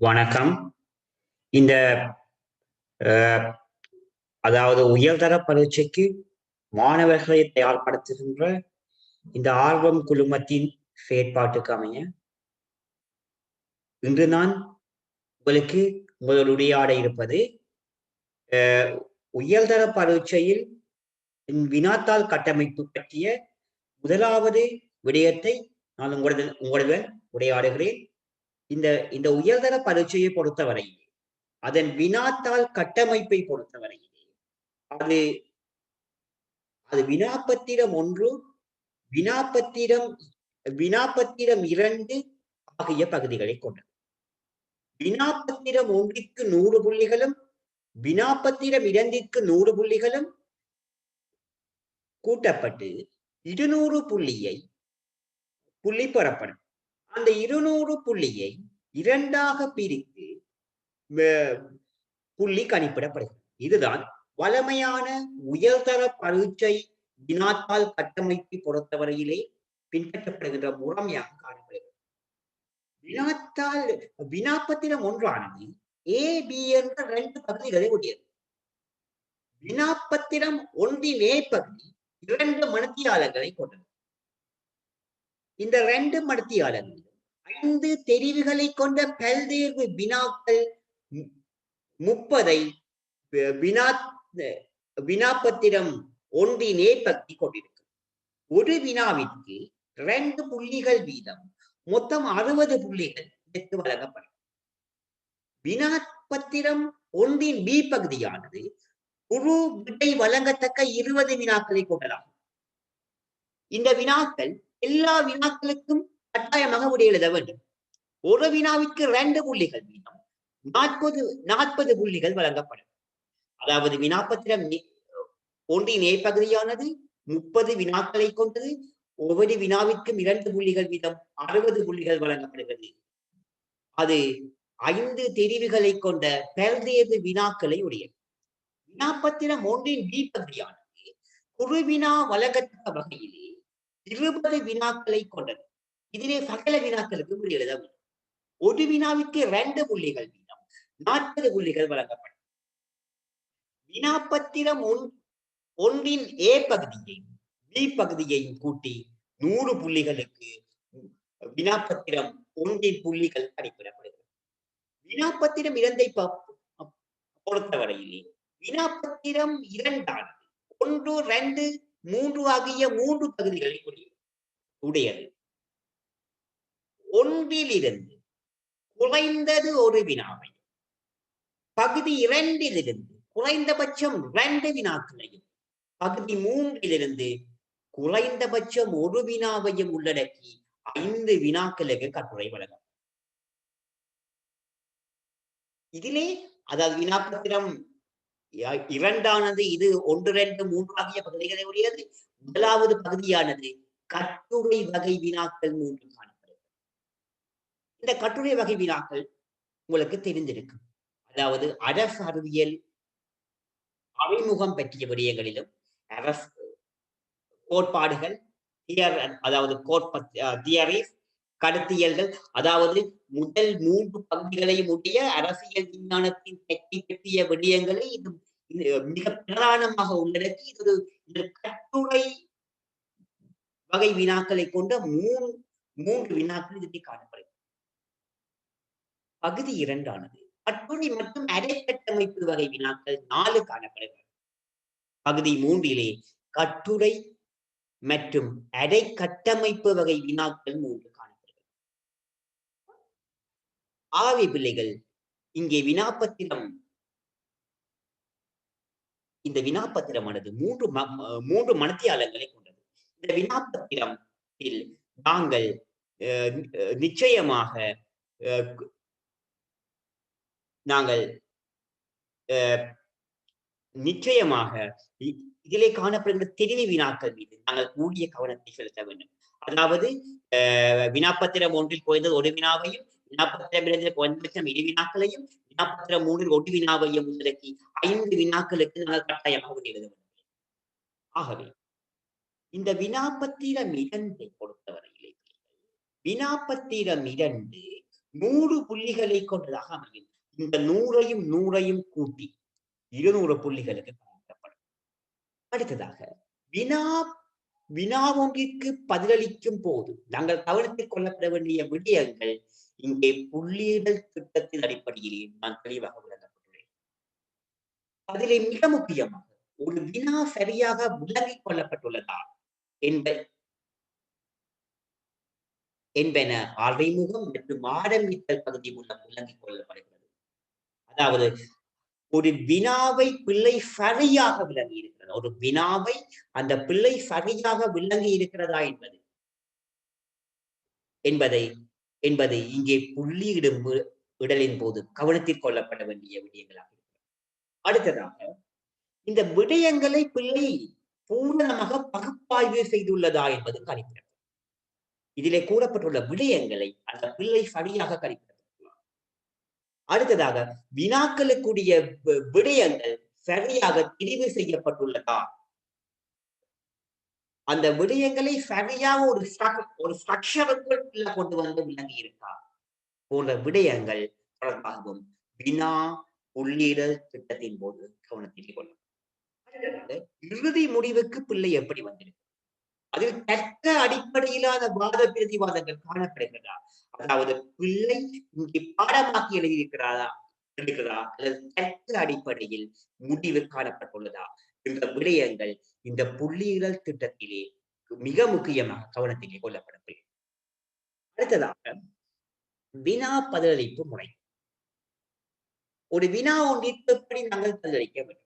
வணக்கம். இந்த அதாவது உயர்தர பரீட்சைக்கு மாணவர்களை தயார்படுத்துகின்ற இந்த ஆர்வம் குழுமத்தின் செயற்பாட்டுக்கு அமைய இன்று நான் உங்களுக்கு உங்களோட உரையாட இருப்பது உயர்தர பரீட்சையில் வினாத்தாள் கட்டமைப்பு பற்றிய முதலாவது விடயத்தை நான் உங்களுடன் உங்களுடன் உரையாடுகிறேன். இந்த இந்த உயர்தர பரீட்சையை பொறுத்தவரையிலே அதன் வினாத்தாள் கட்டமைப்பை பொறுத்தவரையிலே அது அது வினாப்பத்திரம் ஒன்று வினாப்பத்திரம் வினாப்பத்திரம் இரண்டு ஆகிய பகுதிகளை கொண்டது. வினாப்பத்திரம் ஒன்றிற்கு நூறு புள்ளிகளும் வினாப்பத்திரம் இரண்டிற்கு நூறு புள்ளிகளும் கூட்டப்பட்டு இருநூறு புள்ளியை புள்ளி பெறப்படும். அந்த இருநூறு புள்ளியை இரண்டாக பிரித்து புள்ளி கணிப்பிடப்படுகிறது. இதுதான் வழமையான உயர்தர பரீட்சை வினாத்தால் கட்டமைப்பை பொறுத்தவரையிலே பின்பற்றப்படுகின்ற முறைமையாக காணப்படுகிறது. வினாத்தால் வினாப்பத்திரம் ஒன்றானது ஏ பி என்ற ரெண்டு பகுதிகளை உடையது வினாப்பத்திரம் ஒன்றின் ஏ பகுதி இரண்டு மனத்தியாளர்களை கொண்டது. இந்த ரெண்டு மடத்தியாளர்கள் ஐந்து தெரிவுகளை கொண்ட பல்தேர்வு வினாக்கள் முப்பதை வினா வினாப்பத்திரம் ஒன்றினே பக்தி கொண்டிருக்கும் ஒரு வினாவிற்கு ரெண்டு புள்ளிகள் வீதம் மொத்தம் அறுபது புள்ளிகள் இதற்கு வழங்கப்படும். வினாப்பத்திரம் ஒன்றின் பி பகுதியானது குழு விடை வழங்கத்தக்க இருபது வினாக்களை கொண்டதாகும். இந்த வினாக்கள் எல்லா வினாக்களுக்கும் கட்டாயமாக விடை எழுத வேண்டும். ஒரு வினாவிற்கு ரெண்டு புள்ளிகள் வீதம் நாற்பது நாற்பது புள்ளிகள் வழங்கப்படும். அதாவது வினாப்பத்திரம் ஒன்றின் நேர்பகுதியானது முப்பது வினாக்களை கொண்டது ஒவ்வொரு வினாவிற்கும் இரண்டு புள்ளிகள் வீதம் அறுபது புள்ளிகள் வழங்கப்படுகிறது. அது ஐந்து தெரிவுகளை கொண்ட பல்வேறு வினாக்களை உடையது. வினாப்பத்திரம் ஒன்றின் டி பகுதியானது குறுவினா வழங்கத்தக்க வகையிலே இருபது வினாக்களை கொண்டது. இதிலே சகல வினாக்களுக்கு விடை எழுத வேண்டும் ஒரு வினாவிற்கு ரெண்டு புள்ளிகள் வீதம். நாற்பது புள்ளிகள் வழங்கப்படும். வினாப்பத்திரம் ஒன் ஒன்றின் ஏ பகுதியையும் பி பகுதியையும் கூட்டி நூறு புள்ளிகளுக்கு வினாப்பத்திரம் ஒன்றின் புள்ளிகள் கணிப்பிடப்படுகிறது வினாப்பத்திரம் இரண்டை பொறுத்தவரையிலே வினாப்பத்திரம் இரண்டானது ஒன்று ரெண்டு மூன்று ஆகிய மூன்று பகுதிகளை உடையது. ஒன்றிலிருந்து குறைந்தது ஒரு வினாவை. பகுதி இரண்டிலிருந்து குறைந்தபட்சம் இரண்டு வினாக்களையும் பகுதி மூன்றிலிருந்து குறைந்தபட்சம் ஒரு வினாவையும் உள்ளடக்கி ஐந்து வினாக்களுக்கு கட்டுரை வழங்கும். இதிலே அதாவது வினாப்பத்திரம் இரண்டானது இது ஒன்று ரெண்டு மூன்று ஆகிய பகுதிகளை உடையது முதலாவது பகுதியானது கட்டுரை வகை வினாக்கள் மூன்று காணும் இந்த கட்டுரை வகை வினாக்கள் உங்களுக்கு தெரிந்திருக்கும். அதாவது அரசு அறிவியல் அறிமுகம் பற்றிய விடயங்களிலும் அரசு கோட்பாடுகள் தியர் அதாவது தியரிஸ் கருத்தியல்கள் அதாவது முதல் மூன்று பகுதிகளையும் உடைய அரசியல் விஞ்ஞானத்தின் கட்டி பற்றிய விடயங்களை இது இது மிக பிரதானமாக உள்ளடக்கி இது ஒரு கட்டுரை வகை வினாக்களை கொண்ட மூன்று மூன்று வினாக்கள் இதில் காணப்படும் பகுதி இரண்டானது. கட்டுரை மற்றும் அரைக்கட்டமைப்பு வகை வினாக்கள் நாலு காணப்படுகிறது. பகுதி மூன்றிலே கட்டுரை மற்றும் அரை கட்டமைப்பு வகை வினாக்கள் மூன்று காணப்படுகிறது. ஆவி பிள்ளைகள் இங்கே வினாப்பத்திரம். இந்த வினாப்பத்திரமானது மூன்று மூன்று மனத்தியாளங்களை கொண்டது. இந்த வினாப்பத்திரத்தில் நாங்கள் நிச்சயமாக நாங்கள் அஹ், நிச்சயமாக இ- இதிலே காணப்படுகின்ற தெரிவு வினாக்கள் மீது நாங்கள் கூடிய கவனத்தை செலுத்த வேண்டும். அதாவது அஹ், வினாப்பத்திரம் ஒன்றில் குறைந்தது ஒரு வினாவையும் வினாப்பத்திரம் இரண்டில் குறைந்தபட்சம் இரு வினாக்களையும் வினாப்பத்திரம் மூன்றில் ஒரு வினாவையும் உள்ளடக்கி ஐந்து வினாக்களுக்கு நாங்கள் கட்டாயமாக எழுத வேண்டும். ஆகவே இந்த வினாப்பத்திரம் இரண்டை பொறுத்தவரையிலே வினாப்பத்திரம் இரண்டு நூறு புள்ளிகளை கொண்டதாக அமைகின்றன இந்த நூறையும் நூறையும் கூட்டி இருநூறு புள்ளிகளுக்கு கணக்கிடப்படும் அடுத்ததாக வினா வினா ஒன்றிற்கு பதிலளிக்கும் போது நாங்கள் கவனத்தில் கொள்ளப்பட வேண்டிய விடயங்கள் இங்கே புள்ளியிடல் திட்டத்தின் அடிப்படையிலே நான் தெளிவாக விளக்கப்பட்டுள்ளேன். அதிலே மிக முக்கியமாக ஒரு வினா சரியாக விளங்கிக் கொள்ளப்பட்டுள்ளதா என்ப என்பன அறிமுகம் மற்றும் ஆரம்பித்தல் பகுதி மூலம் விளங்கிக் கொள்ளப்படுகிறது. அதாவது ஒரு வினாவை பிள்ளை சரியாக விளங்கி இருக்கிறது? ஒரு வினாவை அந்த பிள்ளை சரியாக விளங்கி இருக்கிறதா என்பது. என்பதை என்பது இங்கே புள்ளியிடும் வி- இடலின் போது கவனத்தில் கொள்ளப்பட வேண்டிய விடயங்களாக அடுத்ததாக இந்த விடயங்களை பிள்ளை பூரணமாக பகுப்பாய்வு செய்துள்ளதா என்பது கணிப்பிடம் இதிலே கூறப்பட்டுள்ள விடயங்களை அந்த பிள்ளை சரியாக கணிப்பிடம் அடுத்ததாக வினாக்களுக்குரிய வி- விடயங்கள் சரியாக தெரிவு செய்யப்பட்டுள்ளதா? அந்த விடயங்களை சரியாக ஒரு ஒரு ஸ்ட்ரக்சருக்குள்ள கொண்டு வந்து விளங்கி இருக்கா? போன்ற விடயங்கள் தொடர்பாகவும் வினா உள்ளீடல் திட்டத்தின் போது கவனத்தில் கொள்ளும் இறுதி முடிவுக்கு பிள்ளை எப்படி வந்திருக்கு அதில் தர்க்க அடிப்படையிலான வாத பிரதிவாதங்கள் காணப்படுகிறதா? அதாவது பிள்ளை இங்கே பாடமாக்கி எழுதியிருக்கிறாரா இருக்கிறதா அல்லது தர்க்க அடிப்படையில் முடிவு காணப்பட்டுள்ளதா? என்ற விடயங்கள் இந்த புள்ளியியல் திட்டத்திலே மிக முக்கியமாக கவனத்திலே கொள்ளப்படவில்லை. அடுத்ததாக வினா பதிலளிப்பு முறை. ஒரு வினா ஒன்றிற்கு எப்படி நாங்கள் பதிலளிக்க வேண்டும்?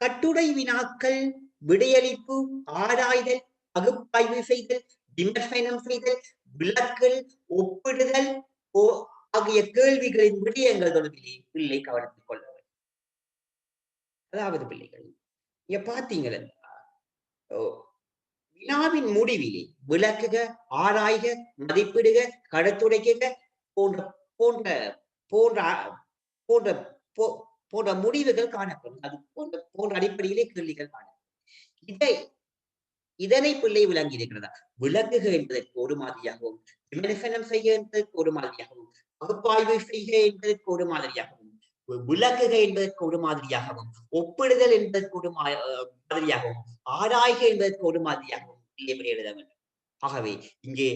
கட்டுரை வினாக்கள் விடையளிப்பு ஆராய்தல் பகுப்பாய்வு செய்தல் விமர்சனம் செய்தல் விளக்கல் ஒப்பிடுதல் ஓ- ஆகிய கேள்விகளின் விடயங்கள் தொடர்பிலே பிள்ளை கவனத்தில் கொள்ள வேண்டும். அதாவது பிள்ளைகள் இங்க பாத்தீங்கன்னா வினாவின் முடிவிலே விளக்குக ஆராய்க மதிப்பிடுக கடத்துடைக்க போன்ற போன்ற போன்ற போன்ற போ- போன்ற முடிவுகள் காணப்படும். அது போன்ற போன்ற அடிப்படையிலே கேள்விகள் காணப்படும். இதை இதனை பிள்ளை விளங்கி இருக்கிறதா விளக்குக என்பதற்கு ஒரு மாதிரியாகவும் விமர்சனம் செய்ய என்பதற்கு ஒரு மாதிரியாகவும் பகுப்பாய்வு செய்க என்பதற்கு ஒரு மாதிரியாகவும் விளக்குக என்பதற்கு ஒரு மாதிரியாகவும் ஒப்பிடுதல் என்பதற்கு ஒரு மாதிரியாகவும் ஆராய்க என்பதற்கு ஒரு மாதிரியாகவும் பிள்ளை எழுத வேண்டும். ஆகவே இங்கே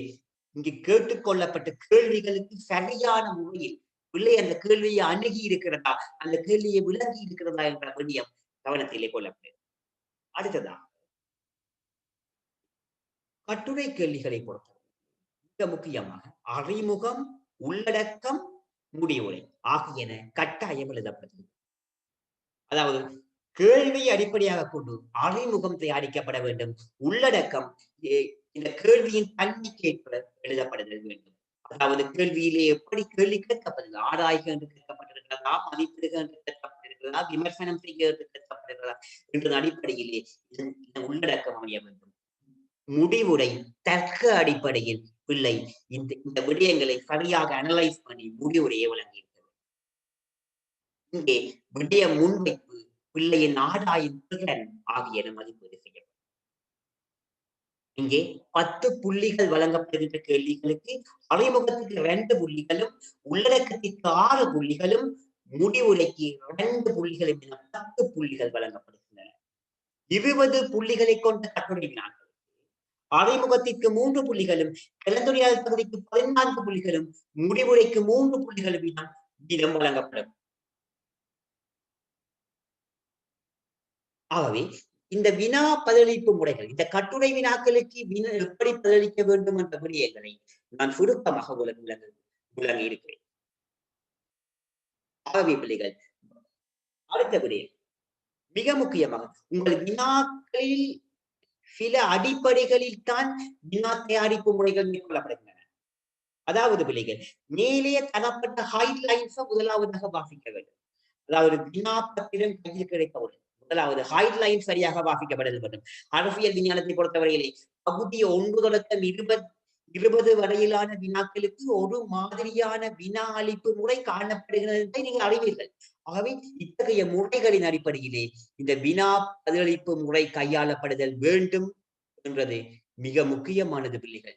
இங்கு கேட்டுக்கொள்ளப்பட்ட கேள்விகளுக்கு சரியான முறையில் பிள்ளை அந்த கேள்வியை அணுகி இருக்கிறதா? அந்த கேள்வியை விளங்கி இருக்கிறதா என்ற விடயம் கவனத்திலே கொள்ளப்படுகிறது அடுத்ததான் கட்டுரை கேள்விகளை பொறுத்தவரை மிக முக்கியமாக அறிமுகம் உள்ளடக்கம் முடிவுரை ஆகியன கட்டாயம் எழுதப்படுகிறது. அதாவது கேள்வியை அடிப்படையாக கொண்டு அறிமுகம் தயாரிக்கப்பட வேண்டும். உள்ளடக்கம் இந்த கேள்வியின் தன்மைக்கேற்ப எழுதப்படுதல் வேண்டும். அதாவது கேள்வியிலே எப்படி கேள்வி கேட்கப்படுது? ஆராய்க என்று கேட்கப்பட்டிருக்கிறதா? மதிப்பிடுக என்று கேட்கப்பட்டிருக்கிறதா? விமர்சனம் செய்ய என்று கேட்கப்பட்டிருக்கிறதா? என்ற அடிப்படையிலே உள்ளடக்கம் அமைய வேண்டும். முடிவுரை தர்க்க அடிப்படையில் பிள்ளை இந்த இந்த விடயங்களை சரியாக அனலைஸ் பண்ணி முடிவுரையை வழங்கியிருக்கிறது. இங்கே விடய முன்வைப்பு பிள்ளையின் ஆதாயம் திறன் ஆகியன மதிப்பீடு செய்யப்படும். இங்கே பத்து புள்ளிகள் வழங்கப்படுகின்ற கேள்விகளுக்கு அறிமுகத்துக்கு இரண்டு புள்ளிகளும் உள்ளடக்கத்திற்கு ஆறு புள்ளிகளும் முடிவுரைக்கு இரண்டு புள்ளிகளும் என பத்து புள்ளிகள் வழங்கப்படுகின்றன. இருபது புள்ளிகளை கொண்ட கட்டுரை வினாக்கள் அறிமுகத்திற்கு மூன்று புள்ளிகளும் கலந்துரையாடல் பகுதிக்கு பதினான்கு புள்ளிகளும் முடிவுரைக்கு மூன்று புள்ளிகளும் வீதம் வீதம் வழங்கப்படும். ஆகவே இந்த வினா பதிலளிப்பு முறைகள் இந்த கட்டுரை வினாக்களுக்கு வினா எப்படி பதிலளிக்க வேண்டும் என்ற விடயங்களை நான் சுருக்கமாக விளங்க விளங்கி இருக்கிறேன். ஆகவே பிள்ளைகள் அடுத்த விடயம் மிக முக்கியமாக உங்கள் வினாக்களில் சில அடிப்படைகளில் தான் வினா தயாரிப்பு முறைகள் மேற்கொள்ளப்படுகின்றன. அதாவது பிள்ளைகள் மேலே தரப்பட்ட ஹைட்லைன்ஸ் முதலாவதாக வாசிக்க வேண்டும். அதாவது வினா பத்திரம் கையில் கிடைத்தவர்கள் முதலாவது ஹைட்லைன் சரியாக வாசிக்கப்பட வேண்டும். அரசியல் விஞ்ஞானத்தை பொறுத்தவரையிலே பகுதி ஒன்று தொடக்கம் இருபது இருபது வரையிலான வினாக்களுக்கு ஒரு மாதிரியான வினா அளிப்பு முறை காணப்படுகிறது என்பதை நீங்கள் அறிவீர்கள். ஆகவே இத்தகைய முறைகளின் அடிப்படையிலே இந்த வினா பதிலளிப்பு முறை கையாளப்படுதல் வேண்டும் என்றது மிக முக்கியமானது பிள்ளைகள்.